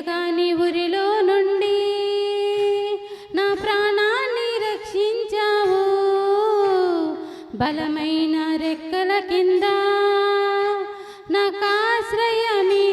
తెలియగాని ఊరిలో నుండి నా ప్రాణాన్ని రక్షించావు. బలమైన రెక్కల కింద నాకు ఆశ్రయమి